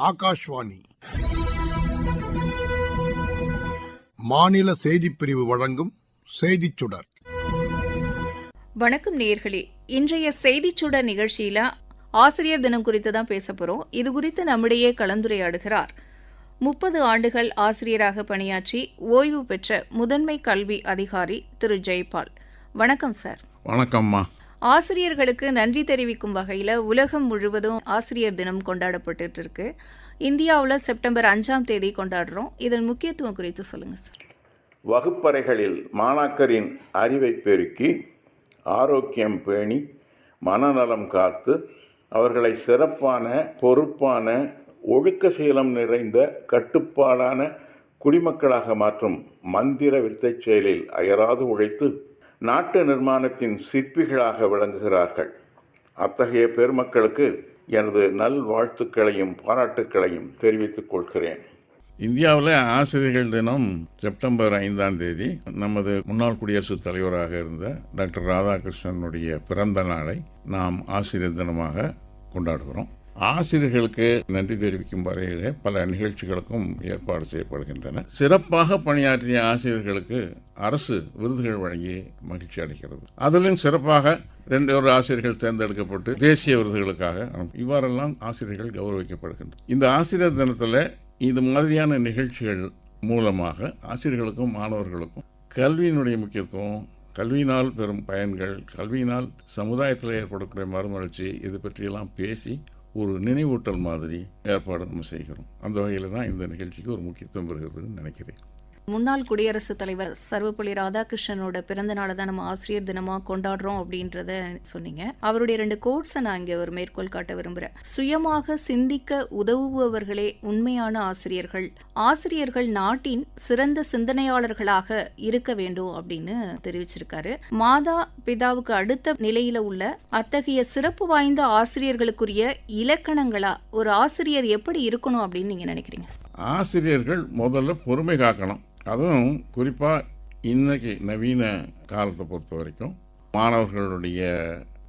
ஆகாஷ்வாணி. மாநில செய்திப் பிரிவு வழங்கும் செய்திச் சுடர். வணக்கம் நேயர்களே இன்றைய செய்திச் சுடர் நிகழ்ச்சியில ஆசிரியர் தினம் குறித்து தான் பேச போறோம். இது குறித்து நம்மிடையே கலந்துரையாடுகிறார். முப்பது ஆண்டுகள் ஆசிரியராக பணியாற்றி ஓய்வு பெற்ற முதன்மை கல்வி அதிகாரி திரு ஜெய்பால். வணக்கம் சார். வணக்கம்மா. ஆசிரியர்களுக்கு நன்றி தெரிவிக்கும் வகையில் உலகம் முழுவதும் ஆசிரியர் தினம் கொண்டாடப்பட்டு இருக்கு இந்தியாவில் செப்டம்பர் அஞ்சாம் தேதி கொண்டாடுறோம். இதன் முக்கியத்துவம் குறித்து சொல்லுங்கள் சார். வகுப்பறைகளில் மாணாக்கரின் அறிவை பெருக்கி ஆரோக்கியம் பேணி மனநலம் காத்து அவர்களை சிறப்பான பொறுப்பான ஒழுக்க சீலம் நிறைந்த கட்டுப்பாடான குடிமக்களாக மாற்றும் மந்திர வித்தை செயலில் அயராது உழைத்து நாட்டு நிர்மாணத்தின் சிற்பிகளாக விளங்குகிறார்கள். அத்தகைய பெருமக்களுக்கு எனது நல்வாழ்த்துக்களையும் பாராட்டுக்களையும் தெரிவித்துக் கொள்கிறேன். இந்தியாவில் ஆசிரியர்கள் தினம் செப்டம்பர் ஐந்தாம் தேதி நமது முன்னாள் குடியரசுத் தலைவராக இருந்த டாக்டர் ராதாகிருஷ்ணனுடைய பிறந்த நாளை நாம் ஆசிரியர் தினமாக கொண்டாடுகிறோம். ஆசிரியர்களுக்கு நன்றி தெரிவிக்கும் வகையிலே பல நிகழ்ச்சிகளுக்கும் ஏற்பாடு செய்யப்படுகின்றன. சிறப்பாக பணியாற்றிய ஆசிரியர்களுக்கு அரசு விருதுகள் வழங்கி மகிழ்ச்சி அடைகிறது. அதிலும் சிறப்பாக ரெண்டு ஒரு ஆசிரியர்கள் தேர்ந்தெடுக்கப்பட்டு தேசிய விருதுகளுக்காக இவ்வாறெல்லாம் ஆசிரியர்கள் கௌரவிக்கப்படுகின்றனர் இந்த ஆசிரியர் தினத்தில் இது மாதிரியான நிகழ்ச்சிகள் மூலமாக ஆசிரியர்களுக்கும் மாணவர்களுக்கும் கல்வியினுடைய முக்கியத்துவம் கல்வியினால் பெறும் பயன்கள் கல்வியினால் சமுதாயத்தில் ஏற்படக்கூடிய மறுமலர்ச்சி இது பற்றியெல்லாம் பேசி ஒரு நினைவூட்டல் மாதிரி ஏற்பாடு நம்ம செய்கிறோம். அந்த வகையில் தான் இந்த நிகழ்ச்சிக்கு ஒரு முக்கியத்துவம் பெறுகிறதுன்னு நினைக்கிறேன். முன்னாள் குடியரசுத் தலைவர் சர்வப்பள்ளி ராதாகிருஷ்ணனோட பிறந்த நாளை தான் நம்ம ஆசிரியர் தினமாக கொண்டாடுறோம் அப்படின்றத சொன்னீங்க. அவருடைய ரெண்டு கோட்ஸை நான் இங்கே ஒரு மேற்கோள் காட்ட விரும்புகிறேன் சுயமாக சிந்திக்க உதவுபவர்களே உண்மையான ஆசிரியர்கள். ஆசிரியர்கள் நாட்டின் சிறந்த சிந்தனையாளர்களாக இருக்க வேண்டும் அப்படின்னு தெரிவிச்சிருக்காரு. மாதா பிதாவுக்கு அடுத்த நிலையில உள்ள அத்தகைய சிறப்பு வாய்ந்த ஆசிரியர்களுக்குரிய இலக்கணங்களா? ஒரு ஆசிரியர் எப்படி இருக்கணும் அப்படின்னு நீங்க நினைக்கிறீங்க? ஆசிரியர்கள் முதல்ல பொறுமை காக்கணும். அதுவும் குறிப்பாக இன்னைக்கு நவீன காலத்தை பொறுத்த வரைக்கும் மாணவர்களுடைய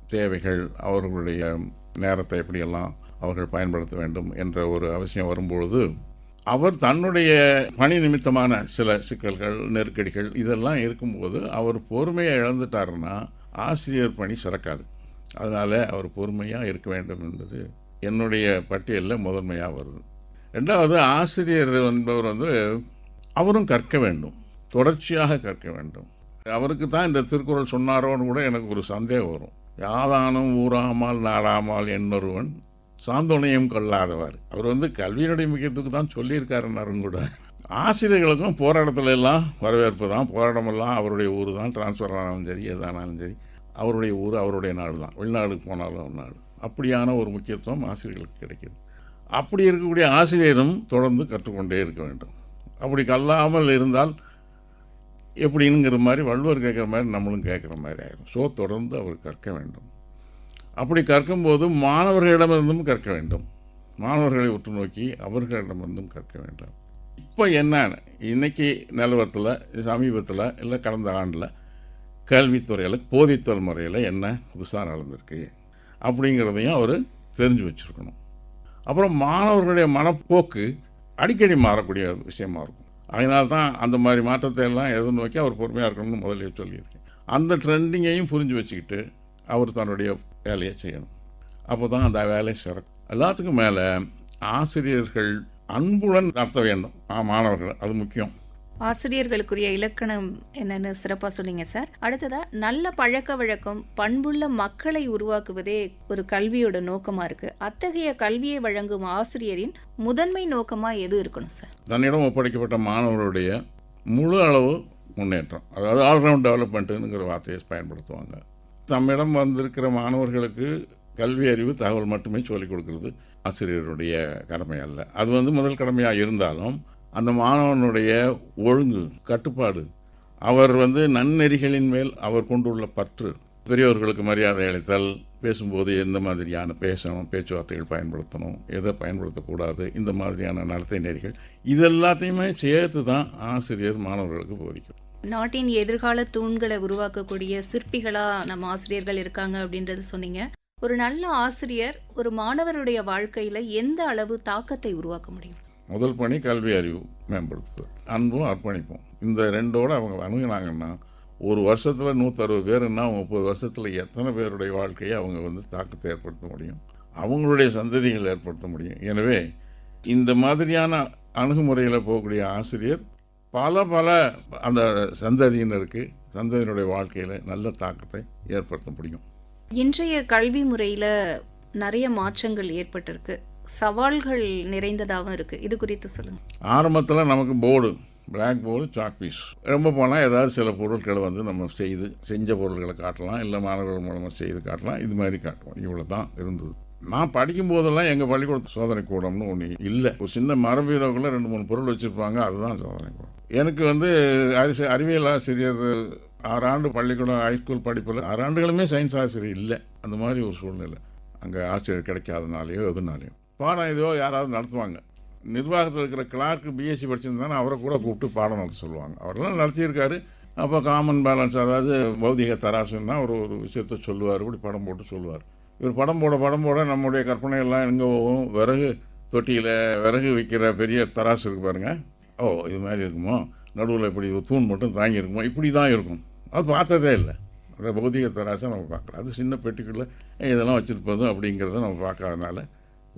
தேவைகள் அவர்களுடைய நேரத்தை எப்படியெல்லாம் அவர்கள் பயன்படுத்த வேண்டும் என்ற ஒரு அவசியம் வரும்பொழுது அவர் தன்னுடைய பணி நிமித்தமான சில சிக்கல்கள் நெருக்கடிகள் இதெல்லாம் இருக்கும்போது அவர் பொறுமையை இழந்துட்டாருன்னா ஆசிரியர் பணி சிறக்காது. அதனால் அவர் பொறுமையாக இருக்க வேண்டும் என்பது என்னுடைய பட்டியலில் முதன்மையாக வருது. ரெண்டாவது ஆசிரியர் என்பவர் வந்து அவரும் கற்க வேண்டும். தொடர்ச்சியாக கற்க வேண்டும். அவருக்கு தான் இந்த திருக்குறள் சொன்னாரோன்னு கூட எனக்கு ஒரு சந்தேகம் வரும். யாதானும் ஊறாமல் நாடாமல் என்னொருவன் சாந்தோணையும் கொள்ளாதவர். அவர் வந்து கல்வியினுடைய முக்கியத்துக்கு தான் சொல்லியிருக்காருன்னாரும் கூட. ஆசிரியர்களுக்கும் போராட்டத்துல எல்லாம் வரவேற்பு தான். போராட்டமெல்லாம் அவருடைய ஊர் தான். டிரான்ஸ்ஃபர் ஆனாலும் சரி எதானாலும் சரி அவருடைய ஊர் அவருடைய நாடு தான். வெளிநாடுக்கு போனாலும் ஒரு நாடு. அப்படியான ஒரு முக்கியத்துவம் ஆசிரியர்களுக்கு கிடைக்கிது. அப்படி இருக்கக்கூடிய ஆசிரியரும் தொடர்ந்து கற்றுக்கொண்டே இருக்க வேண்டும். அப்படி கல்லாமல் இருந்தால் எப்படிங்கிற மாதிரி வள்ளுவர் கேட்குற மாதிரி நம்மளும் கேட்குற மாதிரி ஆயிடும் ஸோ தொடர்ந்து அவர் கற்க வேண்டும். அப்படி கற்கும்போது மாணவர்களிடமிருந்தும் கற்க வேண்டும். மாணவர்களை உற்று நோக்கி அவர்களிடமிருந்தும் கற்க வேண்டும். இப்போ என்ன இன்னைக்கு நிலவரத்தில் சமீபத்தில் இல்லை கடந்த ஆண்டில் கல்வித்துறையில் போதித்தல் முறையில் என்ன புதுசாக நடந்திருக்கு? அப்படிங்கிறதையும் அவர் தெரிஞ்சு வச்சுருக்கணும். அப்புறம் மாணவர்களுடைய மனப்போக்கு அடிக்கடி மாறக்கூடிய விஷயமா இருக்கும். அதனால தான் அந்த மாதிரி மாற்றத்தை எல்லாம் எதிர்நோக்கி அவர் பொறுமையாக இருக்கணும்னு முதல்ல சொல்லியிருக்கேன். அந்த ட்ரெண்டிங்கையும் புரிஞ்சு வச்சுக்கிட்டு அவர் தன்னுடைய வேலையை செய்யணும். அப்போ தான் அந்த வேலையை சிறக்கும். எல்லாத்துக்கும் மேலே ஆசிரியர்கள் அன்புடன் நடத்த வேண்டும். மாணவர்கள் அது முக்கியம். ஆசிரியர்களுக்குரிய இலக்கணம் என்னன்னு சிறப்பாக சொன்னீங்க சார். அடுத்ததா நல்ல பழக்க வழக்கம் பண்புள்ள மக்களை உருவாக்குவதே ஒரு கல்வியோட நோக்கமாக இருக்கு. அத்தகைய கல்வியை வழங்கும் ஆசிரியரின் முதன்மை நோக்கமாக எது இருக்கணும் சார்? தன்னிடம் ஒப்படைக்கப்பட்ட மாணவர்களுடைய முழு அளவு முன்னேற்றம். அதாவது ஆல்ரவுண்ட் டெவலப்மெண்ட்டுங்கிற வார்த்தையை பயன்படுத்துவாங்க. தம்மிடம் வந்திருக்கிற மாணவர்களுக்கு கல்வி அறிவு தகவல் மட்டுமே சொல்லிக் கொடுக்கறது. ஆசிரியருடைய கடமை அல்ல. அது வந்து முதல் கடமையாக இருந்தாலும் அந்த மாணவனுடைய ஒழுங்கு கட்டுப்பாடு. அவர் வந்து நன்னெறிகளின் மேல் அவர் கொண்டுள்ள பற்று. பெரியவர்களுக்கு மரியாதை அளித்தல் பேசும்போது எந்த மாதிரியான பேசணும் பேச்சுவார்த்தைகள் பயன்படுத்தணும் எதை பயன்படுத்தக்கூடாது இந்த மாதிரியான நடத்தை நெறிகள் இது எல்லாத்தையுமே சேர்த்து தான் ஆசிரியர் மாணவர்களுக்கு போதிக்கும். நாட்டின் எதிர்கால தூண்களை உருவாக்கக்கூடிய சிற்பிகளாக நம்ம ஆசிரியர்கள் இருக்காங்க அப்படின்றது சொன்னீங்க. ஒரு நல்ல ஆசிரியர் ஒரு மாணவருடைய வாழ்க்கையில் எந்த அளவு தாக்கத்தை உருவாக்க முடியும்? முதல் பணி கல்வி அறிவு மேம்படுத்துதல். அன்பும் அர்ப்பணிப்பும். இந்த ரெண்டோடு அவங்க அணுகுனாங்கன்னா ஒரு வருஷத்தில் நூற்றறுபது பேருன்னா முப்பது வருஷத்தில் எத்தனை பேருடைய வாழ்க்கையை அவங்க வந்து தாக்கத்தை ஏற்படுத்த முடியும்? அவங்களுடைய சந்ததிகள் ஏற்படுத்த முடியும். எனவே இந்த மாதிரியான அணுகுமுறையில் போகக்கூடிய ஆசிரியர் பல பல அந்த சந்ததியினருக்கு சந்ததியினுடைய வாழ்க்கையில் நல்ல தாக்கத்தை ஏற்படுத்த முடியும். இன்றைய கல்வி முறையில் நிறைய மாற்றங்கள் ஏற்பட்டிருக்கு. சவால்கள் நிறைந்ததாகவும் இருக்குது இது குறித்து சொல்லுங்கள் ஆரம்பத்தில் நமக்கு board black board chalk piece ரொம்ப போனால் ஏதாவது சில பொருட்களை வந்து நம்ம செய்து செஞ்ச பொருட்களை காட்டலாம் இல்லை மாணவர்கள் மூலமாக செய்து காட்டலாம் இது மாதிரி காட்டுவோம். இவ்வளோ தான் இருந்தது. நான் படிக்கும் போதெல்லாம் எங்கள் பள்ளிக்கூட சோதனை கூடம்னு ஒன்று இல்லை. ஒரு சின்ன மரபீரோக்குள்ளே ரெண்டு மூணு பொருள் வச்சுருப்பாங்க அதுதான் சோதனை கூடம். எனக்கு வந்து அரிசி அறிவியல் ஆசிரியர் ஆறாண்டு பள்ளிக்கூடம் ஹைஸ்கூல் படிப்பில் ஆறாண்டுகளுமே சயின்ஸ் ஆசிரியர் இல்லை. அந்த மாதிரி ஒரு சூழ்நிலை. அங்கே ஆசிரியர் கிடைக்காதனாலேயோ எதுனாலேயோ. பாடம் ஏதோ யாராவது நடத்துவாங்க. நிர்வாகத்தில் இருக்கிற கிளார்க்கு பிஎஸ்சி படிச்சிருந்தானே அவரை கூட கூப்பிட்டு பாடம் நடத்த சொல்லுவாங்க. அவரெல்லாம் நடத்தியிருக்காரு. அப்போ காமன் பேலன்ஸ் அதாவது பௌதிக தராசுன்னா ஒரு ஒரு விஷயத்த சொல்லுவார். இப்படி படம் போட்டு சொல்லுவார். இவர் படம் போட படம் போட நம்முடைய கற்பனை எல்லாம் எங்கே போகும்? விறகு தொட்டியில் விறகு விற்கிற பெரிய தராசு இருக்கு பாருங்க. ஓ இது மாதிரி இருக்குமோ? நடுவில் இப்படி தூண் மட்டும் தாங்கி இருக்குமோ? இப்படி தான் இருக்கும். அது பார்த்ததே இல்லை. அந்த பௌதிக தராசை நம்ம பார்க்கலாம் அது சின்ன பெட்டிக்குள்ளே இதெல்லாம் வச்சுருப்பதும் அப்படிங்கிறத நம்ம பார்க்காதனால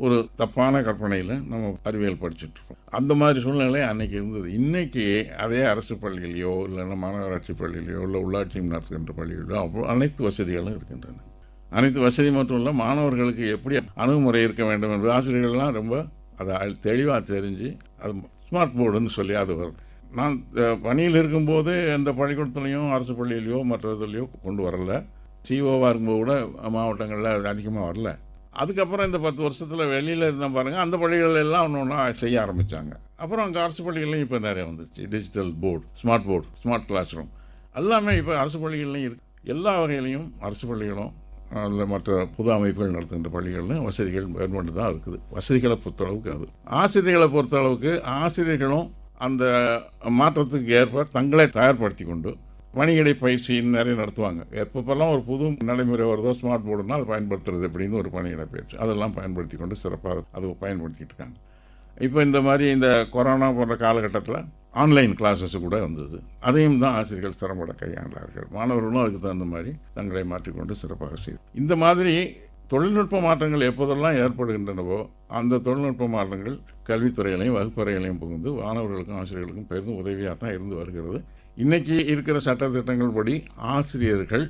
ஒரு தப்பான கற்பனையில் நம்ம அறிவியல் படிச்சுட்டு அந்த மாதிரி சூழ்நிலை அன்றைக்கி இருந்தது. இன்றைக்கி அதே அரசு பள்ளிகளையோ இல்லைன்னா மாநகராட்சி பள்ளியிலையோ இல்லை உள்ளாட்சி நடத்துகின்ற பள்ளிகளிலோ அவ்வளோ அனைத்து வசதிகளும் இருக்கின்றன. அனைத்து வசதி மட்டும் இல்லை மாணவர்களுக்கு எப்படி அணுகுமுறை இருக்க வேண்டும் என்பது ஆசிரியர்கள்லாம் ரொம்ப அதை தெளிவாக தெரிஞ்சு அது ஸ்மார்ட் போர்டுன்னு சொல்லி அது வருது. நான் பணியில் இருக்கும்போது எந்த பள்ளிக்கூடத்துலையும் அரசு பள்ளியிலையோ மற்ற இதுலையோ கொண்டு வரல. சிஓவாக இருக்கும்போது கூட மாவட்டங்களில் அது அதிகமாக வரல. அதுக்கப்புறம் இந்த பத்து வருஷத்தில் வெளியில் இருந்தால் பாருங்கள் அந்த பள்ளிகள் எல்லாம் ஒன்று ஒன்றா செய்ய ஆரம்பித்தாங்க அப்புறம் அங்கே அரசு பள்ளிகள்லையும் இப்போ நிறைய வந்துருச்சு. Digital board smart board smart class room எல்லாமே இப்போ அரசு பள்ளிகள்லையும் இருக்கு. எல்லா வகையிலையும் அரசு பள்ளிகளும் அதில் மற்ற புது அமைப்புகள் நடத்துகின்ற பள்ளிகள்லையும் வசதிகள் மேற்கொண்டு தான் இருக்குது. வசதிகளை பொறுத்தளவுக்கு அது. ஆசிரியர்களை பொறுத்தளவுக்கு ஆசிரியர்களும் அந்த மாற்றத்துக்கு ஏற்ப தங்களை தயார்படுத்தி கொண்டு பணியிடை பயிற்சி நிறைய நடத்துவாங்க. எப்பப்பெல்லாம் ஒரு புது நடைமுறை வருதோ ஸ்மார்ட் போர்டுனால் அதை பயன்படுத்துறது அப்படின்னு ஒரு பணியிடை பயிற்சி. அதெல்லாம் பயன்படுத்தி கொண்டு சிறப்பாக அது பயன்படுத்திட்டு இருக்காங்க. இப்போ இந்த மாதிரி இந்த கொரோனா போன்ற காலகட்டத்தில் ஆன்லைன் கிளாஸஸ் கூட வந்தது. அதையும் தான் ஆசிரியர்கள் சிறப்பட கையாண்டார்கள். மாணவர்களும் அதுக்கு தகுந்த மாதிரி தங்களை மாற்றிக்கொண்டு சிறப்பாக செய்து. இந்த மாதிரி தொழில்நுட்ப மாற்றங்கள் எப்போதெல்லாம் ஏற்படுகின்றனவோ அந்த தொழில்நுட்ப மாற்றங்கள் கல்வித்துறைகளையும் வகுப்பறைகளையும் புகுந்து மாணவர்களுக்கும் ஆசிரியர்களுக்கும் பெரிதும் உதவியாக தான் இருந்து வருகிறது. இன்றைக்கி இருக்கிற சட்டத்திட்டங்கள் படி ஆசிரியர்கள்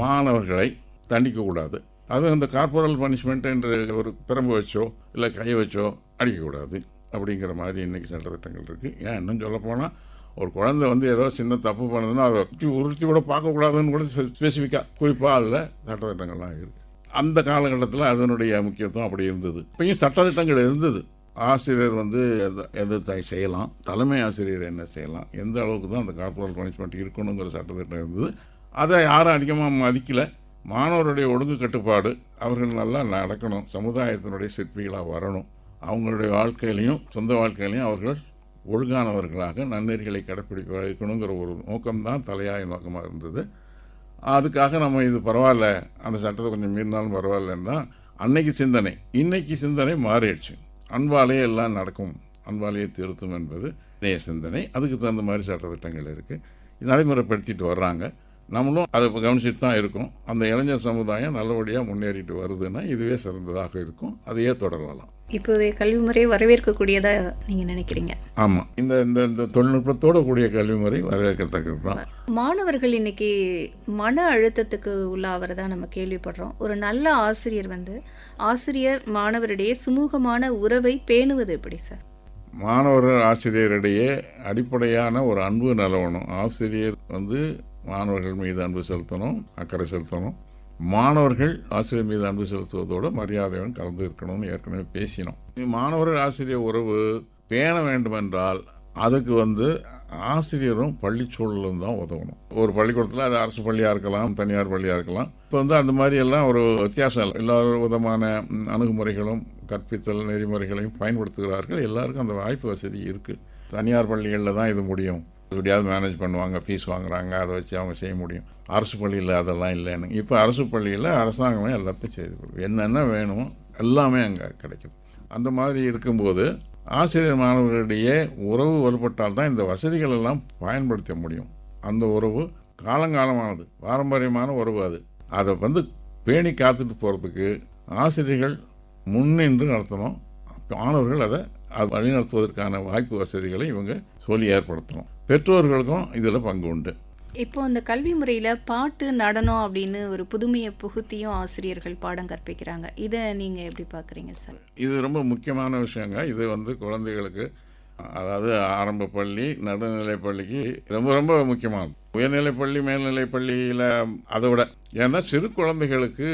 மாணவர்களை தண்டிக்கக்கூடாது. அது அந்த கார்பரல் பனிஷ்மெண்ட் என்ற ஒரு பிரம்பு வச்சோ இல்லை கையை வச்சோ அடிக்கக்கூடாது. அப்படிங்கிற மாதிரி இன்றைக்கி சட்டத்திட்டங்கள் இருக்குது ஏன் இன்னும் சொல்லப்போனால் ஒரு குழந்தை வந்து ஏதோ சின்ன தப்பு பண்ணுதுன்னா அதை உருத்தி உறுத்தி கூட பார்க்கக்கூடாதுன்னு கூட ஸ்பெசிஃபிக்காக குறிப்பாக அதில் சட்டத்திட்டங்கள்லாம் இருக்குது அந்த காலகட்டத்தில் அதனுடைய முக்கியத்துவம் அப்படி இருந்தது. இப்பயும் சட்டத்திட்டங்கள் இருந்தது. ஆசிரியர் வந்து எதை எது செய்யலாம். தலைமை ஆசிரியர் என்ன செய்யலாம்? எந்த அளவுக்கு தான் அந்த கார்பரல் பனிஷ்மெண்ட் இருக்கணுங்கிற சட்டத்திட்டம் இருந்தது. அதை யாரும் அதிகமாக மதிக்கலை. மாணவருடைய ஒழுங்கு கட்டுப்பாடு அவர்கள் நல்லா நடக்கணும். சமுதாயத்தினுடைய சிற்பிகளாக வரணும். அவங்களுடைய வாழ்க்கையிலையும் சொந்த வாழ்க்கையிலையும் அவர்கள் ஒழுங்கானவர்களாக நன்னெறிகளை கடைப்பிடிக்க வைக்கணுங்கிற ஒரு நோக்கம்தான் தலையாய நோக்கமாக இருந்தது. அதுக்காக நம்ம இது பரவாயில்ல. அந்த சட்டத்தை கொஞ்சம் மீறினாலும் பரவாயில்லன்னு தான் அன்னைக்கு சிந்தனை. இன்னைக்கு சிந்தனை மாறிடுச்சு. அன்பாலே எல்லாம் நடக்கும். அன்பாலேயே திருத்தும் என்பது நேய சிந்தனை. அதுக்கு தகுந்த மாதிரி சட்டத்திட்டங்கள் இருக்குது நடைமுறைப்படுத்திட்டு வர்றாங்க. நம்மளும் அதை கவனிச்சுட்டு தான் இருக்கோம். அந்த இளைஞர் சமுதாயம் நல்லபடியாக முன்னேறிட்டு வருதுன்னா இதுவே சிறந்ததாக இருக்கும். அதையே தொடரலாம். இப்போதைய கல்வி முறை வரவேற்கக்கூடியதா நீங்க நினைக்கிறீங்க? ஆமாம் இந்த இந்த இந்த தொழில்நுட்பத்தோட கூடிய கல்வி முறை வரவேற்கத்தக்கது தான். மாணவர்கள் இன்னைக்கு மன அழுத்தத்துக்கு உள்ளாவறதா நம்ம கேள்விப்படுறோம். ஒரு நல்ல ஆசிரியர் வந்து ஆசிரியர் மாணவரிடையே சுமூகமான உறவை பேணுவது எப்படி சார்? மாணவர்கள் ஆசிரியரிடையே அடிப்படையான ஒரு அன்பு நிலவணும். ஆசிரியர் வந்து மாணவர்கள் மீது அன்பு செலுத்தணும் அக்கறை செலுத்தணும். மாணவர்கள் ஆசிரியர் மீது அன்பு செலுத்துவதோடு மரியாதையுடன் கலந்து இருக்கணும்னு ஏற்கனவே பேசினோம். மாணவர்கள் ஆசிரியர் உறவு பேண வேண்டுமென்றால் அதுக்கு வந்து ஆசிரியரும் பள்ளி சூழலும் தான் உதவணும். ஒரு பள்ளிக்கூடத்தில் அது அரசு பள்ளியாக இருக்கலாம் தனியார் பள்ளியாக இருக்கலாம். இப்போ வந்து அந்த மாதிரி எல்லாம் ஒரு வித்தியாசம் இல்லை. எல்லா விதமான அணுகுமுறைகளும் கற்பித்தல் நெறிமுறைகளையும் பயன்படுத்துகிறார்கள். எல்லாருக்கும் அந்த வாய்ப்பு வசதி இருக்குது தனியார் பள்ளிகளில் தான் இது முடியும். எப்படியாவது மேனேஜ் பண்ணுவாங்க ஃபீஸ் வாங்குறாங்க அதை வச்சு அவங்க செய்ய முடியும். அரசு பள்ளியில் அதெல்லாம் இல்லைன்னு. இப்போ அரசு பள்ளியில் அரசாங்கமே எல்லாத்தையும் செய்து கொடுக்கும் என்னென்ன வேணுமோ எல்லாமே அங்கே கிடைக்கும் அந்த மாதிரி இருக்கும்போது ஆசிரியர் மாணவர்களிடையே உறவு வலுப்பட்டால் தான் இந்த வசதிகள் எல்லாம் பயன்படுத்த முடியும். அந்த உறவு காலங்காலமானது பாரம்பரியமான உறவு அது. அதை வந்து பேணி காத்துட்டு போகிறதுக்கு ஆசிரியர்கள் முன்னின்று நடத்தணும். மாணவர்கள் அதை அது வழிநடத்துவதற்கான வாய்ப்பு வசதிகளை இவங்க சொல்லி ஏற்படுத்தணும். பெற்றோர்களுக்கும் இதில் பங்கு உண்டு. இப்போ இந்த கல்வி முறையில பாட்டு நடனம் அப்படின்னு ஒரு புதுமையை புகுத்தியும் ஆசிரியர்கள் பாடம் கற்பிக்கிறாங்க. இதை நீங்க எப்படி பாக்குறீங்க சார்? இது ரொம்ப முக்கியமான விஷயங்க. இது வந்து குழந்தைகளுக்கு அதாவது ஆரம்ப பள்ளி நடுநிலை பள்ளிக்கு ரொம்ப ரொம்ப முக்கியமானது. உயர்நிலைப்பள்ளி பள்ளி பள்ளியில் அதை விட. ஏன்னா சிறு குழந்தைகளுக்கு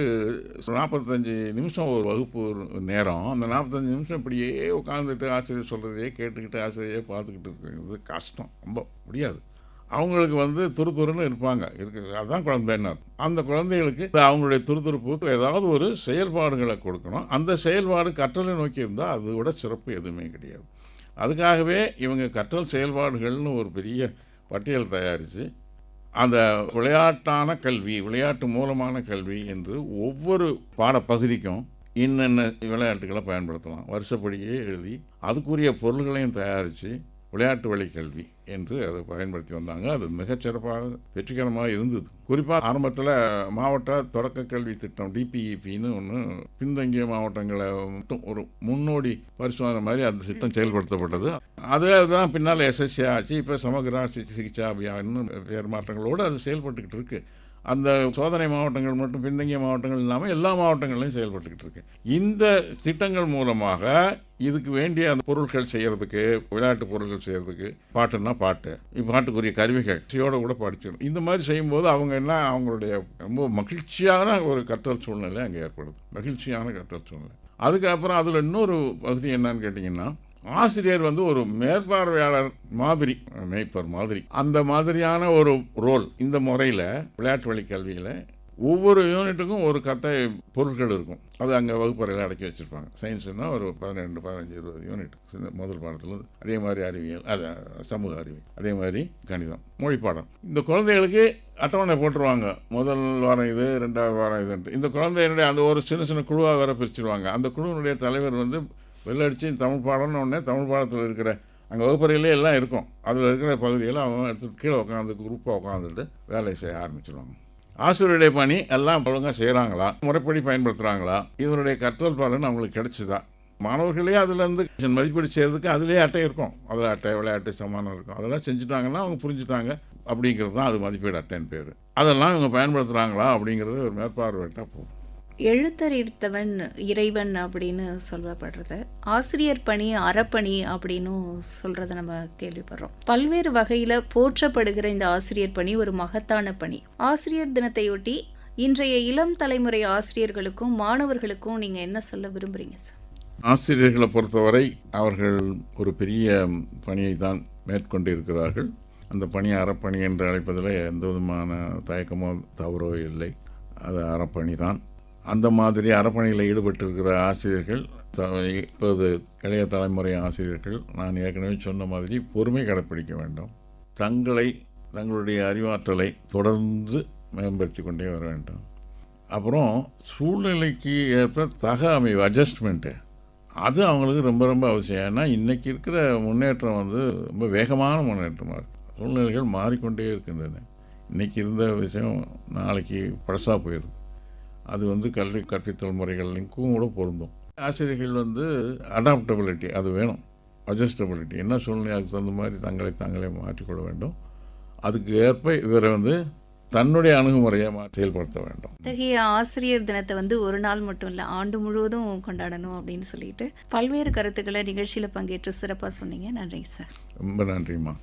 நாற்பத்தஞ்சு நிமிஷம் ஒரு வகுப்பு நேரம். அந்த நாற்பத்தஞ்சு நிமிஷம் இப்படியே உட்காந்துட்டு ஆசிரியர் சொல்கிறதையே கேட்டுக்கிட்டு ஆசிரியரையே பார்த்துக்கிட்டு இருக்கிறது கஷ்டம். ரொம்ப முடியாது. அவங்களுக்கு வந்து துருதுருன்னு இருப்பாங்க. இருக்கு அதுதான் குழந்தைன்னு அந்த குழந்தைகளுக்கு அவங்களுடைய துருதுருப்புக்கு ஏதாவது ஒரு செயல்பாடுகளை கொடுக்கணும். அந்த செயல்பாடு கற்றலை நோக்கி இருந்தால் அதை விட சிறப்பு எதுவுமே கிடையாது. அதுக்காகவே இவங்க கற்றல் செயல்பாடுகள்னு ஒரு பெரிய பட்டியல் தயாரித்து அந்த விளையாட்டான கல்வி விளையாட்டு மூலமான கல்வி என்று ஒவ்வொரு பாடப்பகுதிக்கும் இன்னென்ன விளையாட்டுகளை பயன்படுத்தலாம். வருஷப்படியே எழுதி அதுக்குரிய பொருள்களையும் தயாரித்து விளையாட்டு வழி கல்வி என்று அதை பயன்படுத்தி வந்தாங்க. அது மிகச்சிறப்பாக வெற்றிகரமாக இருந்தது. குறிப்பாக ஆரம்பத்தில் மாவட்ட தொடக்க கல்வி திட்டம் டிபிஇபின்னு ஒன்று பின்தங்கிய மாவட்டங்களை மட்டும் ஒரு முன்னோடி பரிசோதனை மாதிரி அந்த திட்டம் செயல்படுத்தப்பட்டது. அது தான் பின்னால் எஸ்எஸ்சி ஆச்சு. இப்போ சமகிரா சிகிச்சா அபியான்னு பேர் மாற்றங்களோடு அது செயல்பட்டுக்கிட்டு இருக்குது அந்த சோதனை மாவட்டங்கள் மட்டும் பின்தங்கிய மாவட்டங்கள் இல்லாமல் எல்லா மாவட்டங்கள்லையும் செயல்பட்டுக்கிட்டு இருக்கு. இந்த திட்டங்கள் மூலமாக இதுக்கு வேண்டிய அந்த பொருட்கள் செய்கிறதுக்கு விளையாட்டு பொருட்கள் செய்கிறதுக்கு பாட்டுன்னா பாட்டு. பாட்டுக்குரிய கருவிகள் இசையோட கூட படிச்சிடும் இந்த மாதிரி செய்யும்போது அவங்க என்ன அவங்களுடைய ரொம்ப மகிழ்ச்சியான ஒரு கற்றல் சூழ்நிலை அங்கே ஏற்படுது. மகிழ்ச்சியான கற்றல் சூழ்நிலை. அதுக்கப்புறம் அதில் இன்னொரு பகுதி என்னன்னு கேட்டிங்கன்னா ஆசிரியர் வந்து ஒரு மேற்பார்வையாளர் மாதிரி மேய்ப்பர் மாதிரி. அந்த மாதிரியான ஒரு ரோல் இந்த முறையில் விளையாட்டு வழி கல்வியில் ஒவ்வொரு யூனிட்டுக்கும் ஒரு கத்தை பொருட்கள் இருக்கும். அது அங்கே வகுப்பறையில் அடக்கி வச்சுருப்பாங்க. சயின்ஸ்னால் ஒரு பதினெண்டு பதினஞ்சு இருபது யூனிட் சின்ன முதல் பாடத்துலேருந்து அதே மாதிரி அறிவியல் அது சமூக அறிவியல். அதே மாதிரி கணிதம் மொழி பாடம். இந்த குழந்தைகளுக்கு அட்டவணை போட்டுருவாங்க. முதல் வாரம் இது ரெண்டாவது வாரம் இதுன்ட்டு. இந்த குழந்தையினுடைய அந்த ஒரு சின்ன சின்ன குழுவாக வேற பிரிச்சுருவாங்க. அந்த குழுவினுடைய தலைவர் வந்து வெள்ளடிச்சு தமிழ் பாடம்னு உடனே தமிழ் பாடத்தில் இருக்கிற அங்கே வகுப்பறையிலே எல்லாம் இருக்கும். அதில் இருக்கிற பகுதியில் அவங்க எடுத்து கீழே உட்காந்து குரூப்பாக உட்காந்துட்டு வேலையை செய்ய ஆரம்பிச்சிருவாங்க. ஆசிரியருடைய பணி எல்லாம் ஒழுங்காக செய்கிறாங்களா முறைப்படி பயன்படுத்துகிறாங்களா இதனுடைய கற்றல் பலன் அவங்களுக்கு கிடைச்சிதா? மாணவர்களே அதுலேருந்து மதிப்பீடு செய்கிறதுக்கு அதுலேயே அட்டை இருக்கும். அதில் அட்டை விளையாட்டு சமானம் இருக்கும். அதெல்லாம் செஞ்சுட்டாங்கன்னா அவங்க புரிஞ்சுட்டாங்க. அப்படிங்கிறது தான் அது மதிப்பீடு அட்டைன்னு பேர். அதெல்லாம் இவங்க பயன்படுத்துகிறாங்களா அப்படிங்கிறது ஒரு மேற்பார்வையிட்டால் போதும். எழுத்தறிவித்தவன் இறைவன் அப்படின்னு சொல்லப்படுறது. ஆசிரியர் பணி அறப்பணி அப்படின்னு சொல்கிறத நம்ம கேள்விப்படுறோம். பல்வேறு வகையில் போற்றப்படுகிற இந்த ஆசிரியர் பணி ஒரு மகத்தான பணி. ஆசிரியர் தினத்தையொட்டி இன்றைய இளம் தலைமுறை ஆசிரியர்களுக்கும் மாணவர்களுக்கும் நீங்கள் என்ன சொல்ல விரும்புறீங்க சார்? ஆசிரியர்களை பொறுத்தவரை அவர்கள் ஒரு பெரிய பணியை தான் மேற்கொண்டு இருக்கிறார்கள் அந்த பணி அறப்பணி என்று அழைப்பதில் எந்த விதமான தயக்கமோ தவறோ இல்லை. அது அறப்பணி தான். அந்த மாதிரி அறப்பணியில் ஈடுபட்டிருக்கிற ஆசிரியர்கள் த- இப்போது இளைய தலைமுறை ஆசிரியர்கள் நான் ஏற்கனவே சொன்ன மாதிரி பொறுமை கடைப்பிடிக்க வேண்டும். தங்களை தங்களுடைய அறிவாற்றலை தொடர்ந்து மேம்படுத்தி கொண்டே வர வேண்டும். அப்புறம் சூழ்நிலைக்கு ஏற்ப தக அமைவு அட்ஜஸ்ட்மெண்ட்டு அது அவங்களுக்கு ரொம்ப ரொம்ப அவசியம். ஏன்னா இன்றைக்கி இருக்கிற முன்னேற்றம் வந்து ரொம்ப வேகமான முன்னேற்றமாக இருக்குது சூழ்நிலைகள் மாறிக்கொண்டே இருக்கின்றன. இன்றைக்கி இருந்த விஷயம் நாளைக்கு பழசாக போயிடுது. அது வந்து கல்வி கற்பித்தல் முறைகளுக்கும் கூட பொருந்தும். ஆசிரியர்கள் வந்து அடாப்டபிலிட்டி அது வேணும். அட்ஜஸ்டபிலிட்டி என்ன சூழ்நிலை அதுக்கு தகுந்த மாதிரி தங்களை தாங்களே மாற்றிக்கொள்ள வேண்டும். அதுக்கு ஏற்ப இவரை வந்து தன்னுடைய அணுகுமுறையை செயல்படுத்த வேண்டும். இத்தகைய ஆசிரியர் தினத்தை வந்து ஒரு நாள் மட்டும் இல்லை ஆண்டு முழுவதும் கொண்டாடணும் அப்படின்னு சொல்லிட்டு பல்வேறு கருத்துக்களை நிகழ்ச்சியில் பங்கேற்று சிறப்பாக சொன்னீங்க. நன்றி சார். ரொம்ப நன்றிம்மா.